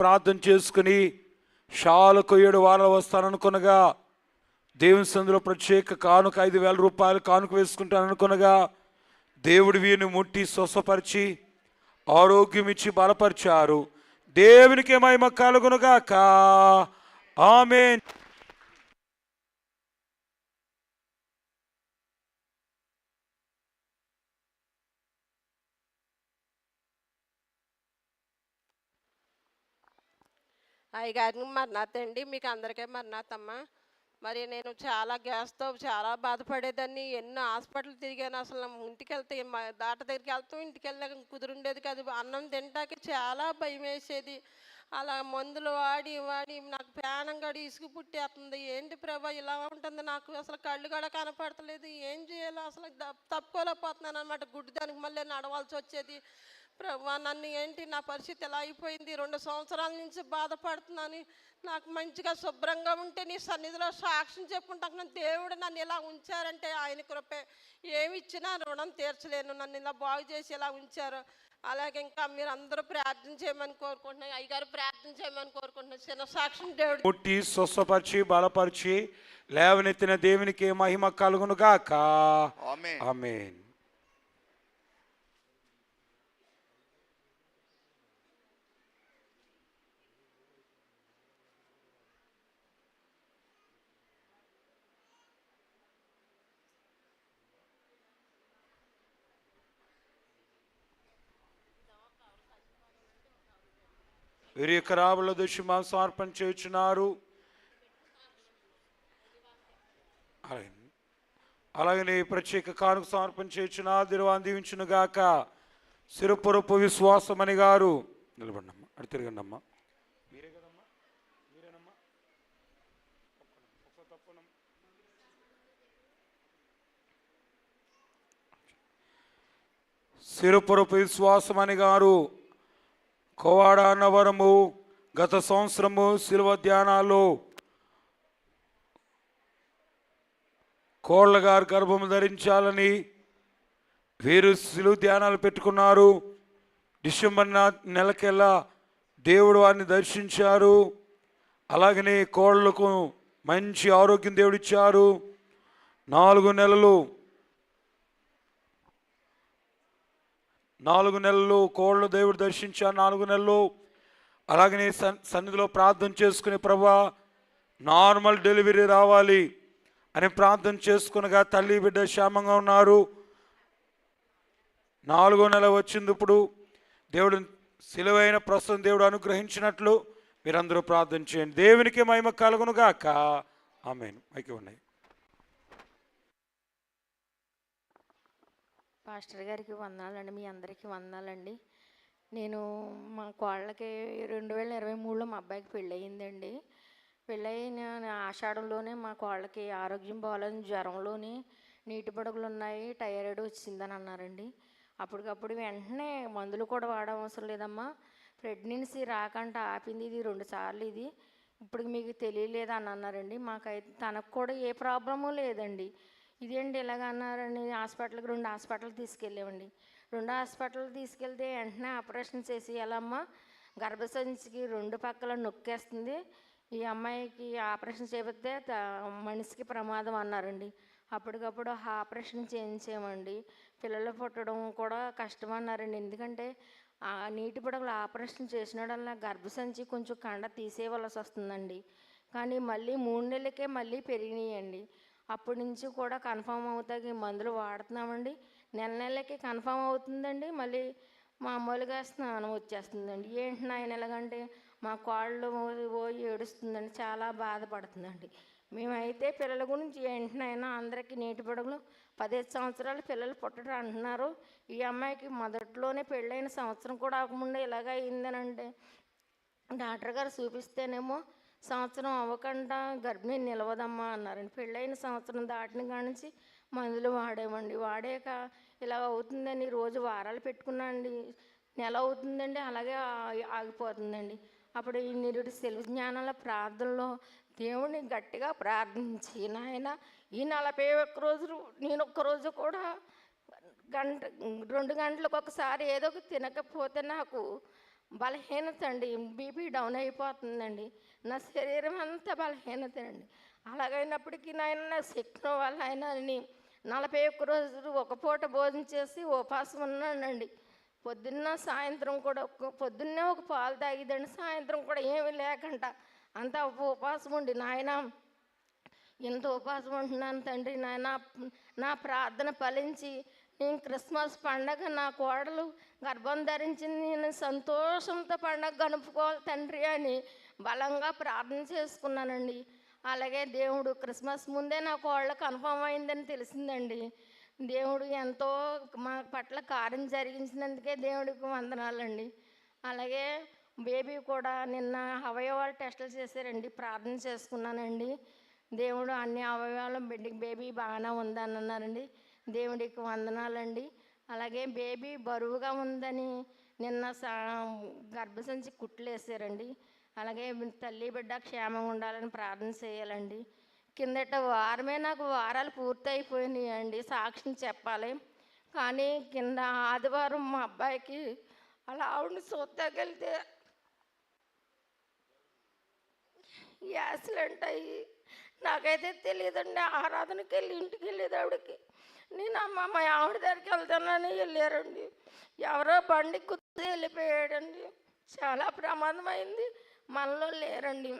ప్రార్థన చేసుకుని షాలకు ఏడు వారాలు వస్తాననుకునగా దేవుని సందులో ప్రత్యేక కానుక ఐదు వేల రూపాయలు కానుక వేసుకుంటాను అనుకునగా దేవుడు వీరిని ముట్టి స్వస్థపరిచి ఆరోగ్యం ఇచ్చి బలపరిచారు. దేవునికి మహిమ కలుగునుగాక. ఆమె అయ్యగారిని మరణాత్ అండి మీకు అందరికీ మరణాత్ అమ్మ. మరి నేను చాలా గ్యాస్తో చాలా బాధపడేదాన్ని. ఎన్నో హాస్పిటల్ తిరిగాను అసలు. ఇంటికి వెళ్తే మా దాట దగ్గరికి వెళ్తాం ఇంటికి వెళ్ళాక కుదురుండేది కాదు. అన్నం తింటాకి చాలా భయం వేసేది. అలా మందులు వాడి వాడి నాకు ప్రాణం గడి ఇసుగు పుట్టేస్తుంది. ఏంటి ప్రభా ఇలా ఉంటుంది? నాకు అసలు కళ్ళు కూడా కనపడతలేదు. ఏం చేయాలో అసలు తప్పుకోలేకపోతున్నాను అనమాట గుడ్డు దానికి మళ్ళీ నడవాల్సి వచ్చేది. ప్రభా నన్ను ఏంటి నా పరిస్థితి ఎలా అయిపోయింది? రెండు సంవత్సరాల నుంచి బాధపడుతున్నాను. నాకు మంచిగా శుభ్రంగా ఉంటే నీ సన్నిధిలో సాక్ష్యం చెప్పుకుంటాను దేవుడు నన్ను ఇలా ఉంచారంటే ఆయన కృపే. ఏమి ఇచ్చినా రుణం తీర్చలేను. నన్ను ఇలా బాగు చేసి ఇలా ఉంచారు. అలాగే ఇంకా మీరు అందరూ ప్రార్థన చేయమని కోరుకుంటున్నాను. అయ్యగారు ప్రార్థన చేయమని కోరుకుంటున్నాను. చిన్న సాక్ష్యం దేవుడు. ముట్టి స్వస్థపరిచి బలపరిచి లేవనెత్తిన దేవునికి మహిమ కలుగునుగాక. ఆమేన్. ఆమేన్. వీరి యొక్క రాబుల దృష్టి మా సమర్పణ చేయుచున్నారు. అలాగే అలాగనే ప్రత్యేక కానుక సమర్పణ చేయుచున్న దీవించును గాక. సిరుపురపు విశ్వాసమని గారు. నిలబడినమ్మా అడి తిరగండమ్మా మీరే కదమ్మా మీరేనమ్మా సిరుపురపు విశ్వాసమని గారు. కోవాడ అన్నవరము గత సంవత్సరము శిలువ ధ్యానాలు కోళ్ళ గారు గర్భము ధరించాలని వీరు శిలువ ధ్యానాలు పెట్టుకున్నారు. డిసెంబర్ నా నెలకెల్లా దేవుడు వారిని దర్శించారు. అలాగనే కోళ్ళకు మంచి ఆరోగ్యం దేవుడిచ్చారు. నాలుగు నెలలు నాలుగు నెలలు కోళ్ళు దేవుడు దర్శించారు నాలుగు నెలలు. అలాగనే సన్ సన్నిధిలో ప్రార్థన చేసుకుని ప్రభా నార్మల్ డెలివరీ రావాలి అని ప్రార్థన చేసుకునగా తల్లి బిడ్డ క్షేమంగా ఉన్నారు. నాలుగో నెల వచ్చింది ఇప్పుడు. దేవుడు సిలువైన ప్రస్తుతం దేవుడు అనుగ్రహించినట్లు మీరందరూ ప్రార్థన చేయండి. దేవునికి మహిమ కలుగునుగాక. ఆమెను. మైకి ఉన్నాయి పాస్టర్ గారికి వందనాలండి మీ అందరికీ వందనాలండి. నేను మా కోళ్ళకి రెండు వేల ఇరవై మూడులో మా అబ్బాయికి పెళ్ళయిందండి. పెళ్ళయిన ఆషాఢంలోనే మా కోళ్ళకి ఆరోగ్యం బాగాలేని జ్వరంలోని నీటి బుడగలు ఉన్నాయి టైరాయిడ్ వచ్చిందని అన్నారండి. అప్పటికప్పుడు వెంటనే మందులు కూడా వాడవసరం లేదమ్మా. ప్రెగ్నెన్సీ రాకుండా ఆపింది ఇది రెండు సార్లు ఇది. ఇప్పుడు మీకు తెలియలేదు అని అన్నారండి. మాకైతే తనకు కూడా ఏ ప్రాబ్లము లేదండి. ఇదేంటి ఇలాగ అన్నారని హాస్పిటల్కి రెండు హాస్పిటల్ తీసుకెళ్ళామండి. రెండు హాస్పిటల్ తీసుకెళ్తే వెంటనే ఆపరేషన్ చేసి ఎలామ్మా గర్భసంచికి రెండు పక్కల నొక్కేస్తుంది. ఈ అమ్మాయికి ఆపరేషన్ చేపితే మనిషికి ప్రమాదం అన్నారండి. అప్పటికప్పుడు ఆపరేషన్ చేయించామండి. పిల్లలు పుట్టడం కూడా కష్టం అన్నారండి. ఎందుకంటే ఆ నీటి బుడగలు ఆపరేషన్ చేసినడల్లా గర్భసంచి కొంచెం కండ తీసేయవలసి వస్తుందండి. కానీ మళ్ళీ మూడు నెలలకే మళ్ళీ పెరిగినాయండి. అప్పటి నుంచి కూడా కన్ఫామ్ అవుతాయి. మందులు వాడుతున్నామండి. నెల నెలకి కన్ఫామ్ అవుతుందండి. మళ్ళీ మామూలుగా స్నానం వచ్చేస్తుందండి. ఏంటి నాయన ఎలాగంటే మా కాళ్ళు పోయి ఏడుస్తుందండి. చాలా బాధపడుతుందండి. మేమైతే పిల్లల గురించి ఏంటినైనా అందరికీ నీటి పడగలు పదిహేను సంవత్సరాలు పిల్లలు పుట్టడం అంటున్నారు. ఈ అమ్మాయికి మొదట్లోనే పెళ్ళైన సంవత్సరం కూడా అవ్వకుండా ఇలాగ అయిందనంటే డాక్టర్ గారు చూపిస్తేనేమో సంవత్సరం అవ్వకుండా గర్భిణి నిలవదమ్మా అన్నారండి. పెళ్ళైన సంవత్సరం దాటిన కాడ నుంచి మందులు వాడేవండి. వాడాక ఇలా అవుతుందని రోజు వారాలు పెట్టుకున్నాండి నెల అవుతుందండి. అలాగే ఆగిపోతుందండి. అప్పుడు ఈ నిరుడు సెలవు జ్ఞానాల ప్రార్థనలో దేవుడిని గట్టిగా ప్రార్థించి నాయన ఈ నలభై ఒక్క రోజులు నేను ఒక్క రోజు కూడా గంట రెండు గంటలకు ఒకసారి ఏదో ఒకటి తినకపోతే నాకు బలహీనత అండి. బీపీ డౌన్ అయిపోతుందండి. నా శరీరం అంతా బలహీనత అండి అలాగైనప్పటికీ నాయన నా శక్తి వల్ల ఆయన నలభై ఒక్క రోజులు ఒక పూట భోజనం చేసి ఉపాసం ఉన్నానండి. పొద్దున్న సాయంత్రం కూడా ఒక పొద్దున్నే ఒక పాలు తాగిదండి. సాయంత్రం కూడా ఏమీ లేకుండా అంతా ఉపవాసం ఉండి. నాయన ఎంత ఉపాసం ఉంటున్నాను తండ్రి. నాయన నా ప్రార్థన ఫలించి నేను క్రిస్మస్ పండగ నా కోడలు గర్భం ధరించింది నేను సంతోషంతో పండగ గనుపుకోవాలి తండ్రి అని బలంగా ప్రార్థన చేసుకున్నానండి. అలాగే దేవుడు క్రిస్మస్ ముందే నా కోళ్ళ కన్ఫర్మ్ అయిందని తెలిసిందండి. దేవుడు ఎంతో మా పట్ల కార్యం జరిగించినందుకే దేవుడికి వందనాలండి. అలాగే బేబీ కూడా నిన్న అవయవాలు టెస్టులు చేశారండి ప్రార్థన చేసుకున్నానండి. దేవుడు అన్ని అవయవాలు బిడ్డకి బేబీ బాగానే ఉందని అన్నారండి దేవుడికి వందనాలండి. అలాగే బేబీ బరువుగా ఉందని నిన్న సా గర్భసంచి కుట్లు వేసారండి అలాగే తల్లి బిడ్డ క్షేమంగా ఉండాలని ప్రార్థన చేయాలండి. కిందట వారమే నాకు వారాలు పూర్తయిపోయినాయి అండి సాక్ష్యం చెప్పాలి. కానీ కింద ఆదివారం మా అబ్బాయికి అలా ఆవిడని చూస్తాకెళ్తే యాక్సిడెంట్ అయ్యి నాకైతే తెలియదండి. ఆరాధనకి వెళ్ళి ఇంటికి వెళ్ళేది ఆవిడకి. నేను అమ్మ మా ఆవిడ దగ్గరికి వెళ్తానని వెళ్ళారండి. ఎవరో బండి కుదిరి వెళ్ళిపోయాడండి. చాలా ప్రమాదమైంది. అయింది మనలో లేరండి.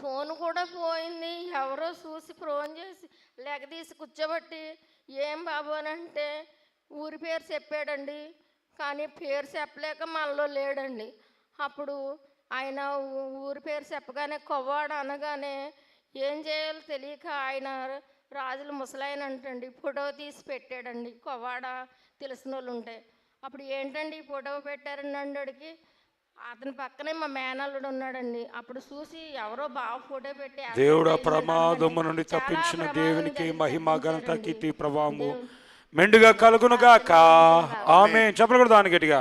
ఫోన్ కూడా పోయింది. ఎవరో చూసి ఫోన్ చేసి లెగ తీసి కూర్చోబట్టి ఏం బాబు అని అంటే ఊరి పేరు చెప్పాడండి. కానీ పేరు చెప్పలేక మనలో లేడండి. అప్పుడు ఆయన ఊరి పేరు చెప్పగానే కొవ్వాడు అనగానే ఏం చేయాలో తెలియక ఆయన రాజులు ముసలాయన అంటండి. ఫోటో తీసి పెట్టాడండి. కొవ్వాడ తెలిసిన వాళ్ళు ఉంటే. అప్పుడు ఏంటండి ఫోటో పెట్టారండి అడిగి అతని పక్కనే మా మేనల్లుడు ఉన్నాడండి. అప్పుడు చూసి ఎవరో బాగా ఫోటో పెట్టి దేవుడు ప్రమాదము నుండి తప్పించిన దేవునికి మహిమ ఘనత. కీర్తి ప్రభావము మెండుగా కలుగునుగాక ఆమె చెప్పకూడదు దాని గట్టిగా.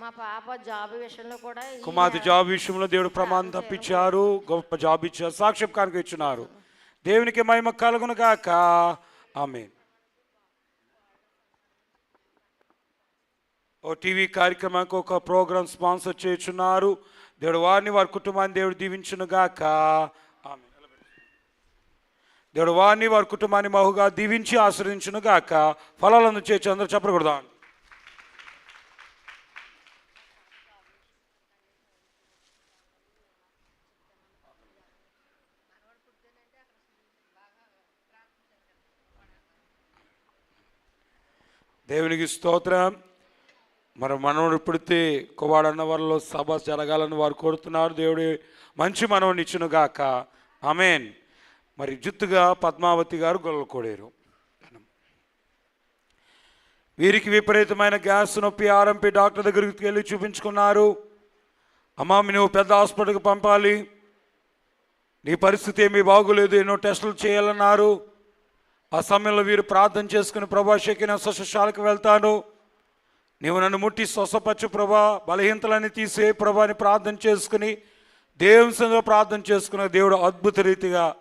మా పాప జాబ్ విషయంలో కూడా కుమార్తె జాబ్ విషయంలో దేవుడు ప్రమాదం తప్పించారు. గొప్ప జాబ్ ఇచ్చారు. సాక్ష్యకానికి ఇచ్చినారు దేవునికి మహిమ కలుగునుగాక ఆమె ఓ టీవీ కార్యక్రమానికి ఒక ప్రోగ్రామ్ స్పాన్సర్ చేస్తున్నారు దేవుడు వారిని వారి కుటుంబాన్ని దేవుడు దీవించునుగాక. ఆమె దేవుడు వారిని వారి కుటుంబాన్ని మహుగా దీవించి ఆశ్రయించునుగాక ఫలాలను చేర్చి అందరూ చెప్పకూడదా దేవునికి స్తోత్రం. మరి మనవుడు పుడితే కువాడన్న వారిలో సభ జరగాలని వారు కోరుతున్నారు. దేవుడు మంచి మనవుని ఇచ్చునుగాక ఆమెన్. మరి జుత్తుగా పద్మావతి గారు గొల్లకోడేరు వీరికి విపరీతమైన గ్యాస్ నొప్పి ఆర్ఎంపీ డాక్టర్ దగ్గరికి వెళ్ళి చూపించుకున్నారు. అమ్మా నువ్వు పెద్ద హాస్పిటల్కి పంపాలి. నీ పరిస్థితి ఏమీ బాగోలేదు ఎన్నో టెస్టులు చేయాలన్నారు. ఆ సమయంలో వీరు ప్రార్థన చేసుకుని ప్రభా శకిన స్వశాలకు వెళ్తాను. నీవు నన్ను ముట్టి స్వసపచ్చు ప్రభా బలహీనతలన్నీ తీసే ప్రభా అని ప్రార్థన చేసుకుని దేవుని సందులో ప్రార్థన చేసుకున్న దేవుడు అద్భుత రీతిగా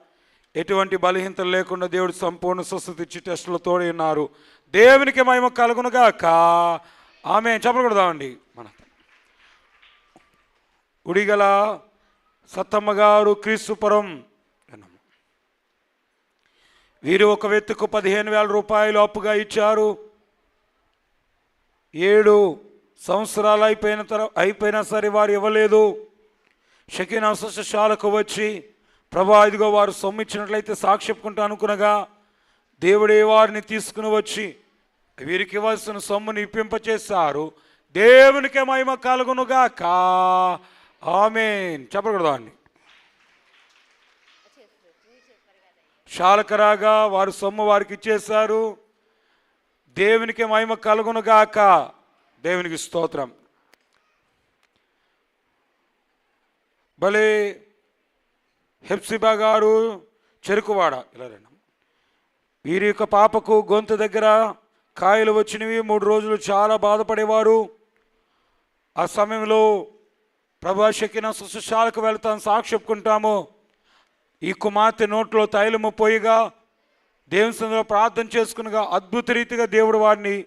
ఎటువంటి బలహీనతలు లేకుండా దేవుడు సంపూర్ణ స్వస్థత ఇచ్చి టెస్టులు తోడి ఉన్నారు. దేవునికి మహిమ కలుగునుగాక ఆమె చెప్పకూడదామండి మన ఉడిగల సత్తమ్మ గారు క్రీస్తుపురం వీరు ఒక వ్యక్తికి పదిహేను వేల రూపాయలు అప్పుగా ఇచ్చారు. ఏడు సంవత్సరాలు అయిపోయిన తర్వాత అయిపోయినా సరే వారు ఇవ్వలేదు. షకీనా శాలకు వచ్చి ప్రభా ఇదిగో వారు సొమ్ము ఇచ్చినట్లయితే అనుకునగా దేవుడే వారిని తీసుకుని వచ్చి వీరికి ఇవ్వాల్సిన సొమ్ముని ఇప్పింపచేశారు. దేవునికి మహిమ కలుగునుగాక. ఆమెన్. చెప్పకూడదు దాన్ని. శాలకరాగా వారు సొమ్ము వారికి ఇచ్చేశారు. దేవునికి మహిమ కలుగునుగాక దేవునికి స్తోత్రం. భలే హెప్సిబా గారు చెరుకువాడ ఇలా రండి. వీరి యొక్క పాపకు గొంతు దగ్గర కాయలు వచ్చినవి మూడు రోజులు చాలా బాధపడేవారు. ఆ సమయంలో ప్రభా శకిన సుశాలకు వెళ్తాను సాక్షి చెప్పుకుంటాము. ఈ కుమార్తె నోట్లో తైలము పోయిగా దేవుని సందులో ప్రార్థన చేసుకునగా అద్భుత రీతిగా దేవుడు వారిని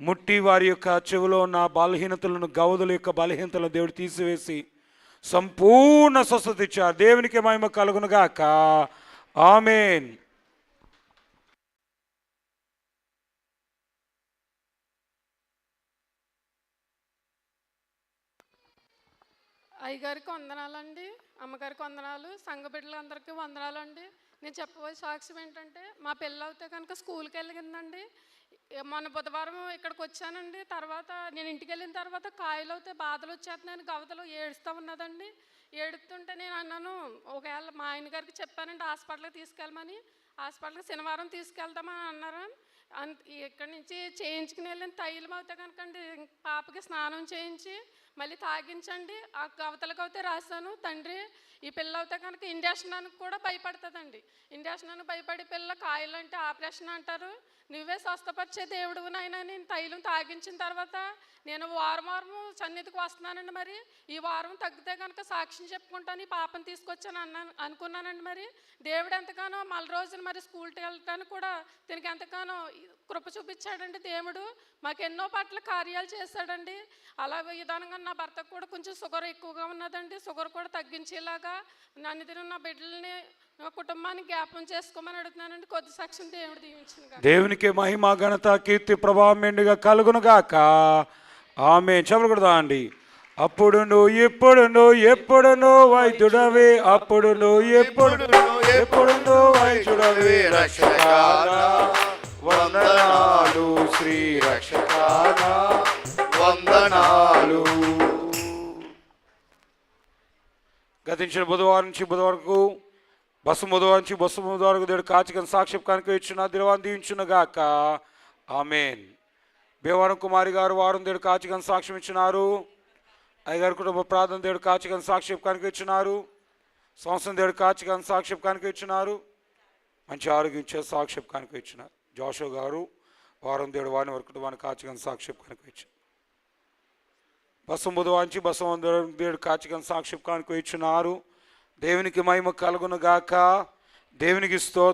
ముట్టి వారి యొక్క చెవిలో ఉన్న బలహీనతలను గవదుల యొక్క బలహీనతలను దేవుడు తీసివేసి సంపూర్ణ స్వస్థత ఇచ్చారు. దేవునికి మహిమ కలుగునుగాక. ఆమెన్. అయ్యగారికి వందనాలండి. అమ్మగారికి వందనాలు సంఘ బిడ్డలందరికీ వందనాలండి. నేను చెప్పబోయే సాక్ష్యం ఏంటంటే మా పిల్ల అవుతే కనుక స్కూల్కి వెళ్ళిందండి. మొన్న బుధవారం ఇక్కడికి వచ్చానండి. తర్వాత నేను ఇంటికి వెళ్ళిన తర్వాత కాయలు అవుతే బాధలు వచ్చేస్తున్నాయని గవతలు ఏడుస్తూ ఉన్నదండి. ఏడుతుంటే నేను అన్నాను ఒకవేళ మా ఆయన గారికి చెప్పానండి హాస్పిటల్కి తీసుకెళ్ళమని హాస్పిటల్కి శనివారం తీసుకెళ్తామని అన్నారు. అంత ఇక్కడి నుంచి చేయించుకుని వెళ్ళిన తైలం అవుతే కనుకండి పాపకి స్నానం చేయించి మళ్ళీ తాగించండి. ఆ కవతలకు అయితే రాశాను. తండ్రి ఈ పిల్ల అయితే కనుక ఇండక్షన్ అని కూడా భయపడుతుందండి. ఇండక్షన్ భయపడి పిల్ల కాయలు అంటే ఆపరేషన్ అంటారు. నువ్వే స్వస్థపరిచే దేవుడు నాయన నేను తైలం తాగించిన తర్వాత నేను వారం వారం సన్నిధికి వస్తున్నానండి మరి. ఈ వారం తగ్గితే కనుక సాక్ష్యం చెప్పుకుంటాను ఈ పాపను తీసుకొచ్చాను అన్నాను అనుకున్నానండి మరి. దేవుడు ఎంతగానో మళ్ళీ రోజున మరి స్కూల్కి వెళ్ళటానికి కూడా దీనికి ఎంతగానో కృప చూపించాడండి దేవుడు. మాకు ఎన్నో పట్ల కార్యాలు చేశాడండి. అలా విధానంగా నా భర్తకు కూడా కొంచెం షుగర్ ఎక్కువగా ఉన్నదండి. షుగర్ కూడా తగ్గించేలాగా నన్ను తిన నా బిడ్డల్ని నా కుటుంబాన్ని జ్ఞాపం చేసుకోమని అడుగుతున్నానండి. కొద్ది సాక్ష్యం దేవుడు దీవించింది దేవునికి మహిమ ఘనత కీర్తి ప్రభావం మెండుగా కలుగునుగాక ఆమె చెప్పకూడదా అండి అప్పుడు నువ్వు ఇప్పుడు నువ్వు ఎప్పుడు నువ్వు వైద్యుడవే. అప్పుడు నువ్వు ఎప్పుడు ఎప్పుడు నువ్వు వైద్యుడవి. రక్షణ వందన గతించిన బుధవారం నుంచి బుధవారకు బస్సు బుధవారం నుంచి బస్సు బుధవారకు దేవుడు కాచికను సాక్షిప్కానికి ఇచ్చిన దిరవాన్ని దీవించునుగాక ఆమెన్. భీమవరం కుమారి గారు వారం దేవుడు కాచికని సాక్ష్యం ఇచ్చినారు. అయ్యగారు కుటుంబ ప్రార్థన దేవుడు కాచికను సాక్షిప్కానికి ఇచ్చినారు. సంవత్సరం దేవుడు కాచికను సాక్షిప్కానికి ఇచ్చినారు. మంచి ఆరోగ్యం ఇచ్చే సాక్షిప్కానికి ఇచ్చినారు. జోషో గారు వారం దేవుడు వారిని వారి కుటుంబానికి కాచికను సాక్షిప్కానికి ఇచ్చారు. బసం బుధవాంచి బసం దేవుడు కాచికం సాక్షిప్కానికి ఇచ్చినారు దేవునికి మహిమ కలుగును గాక. దేవునికి స్తోత్రం.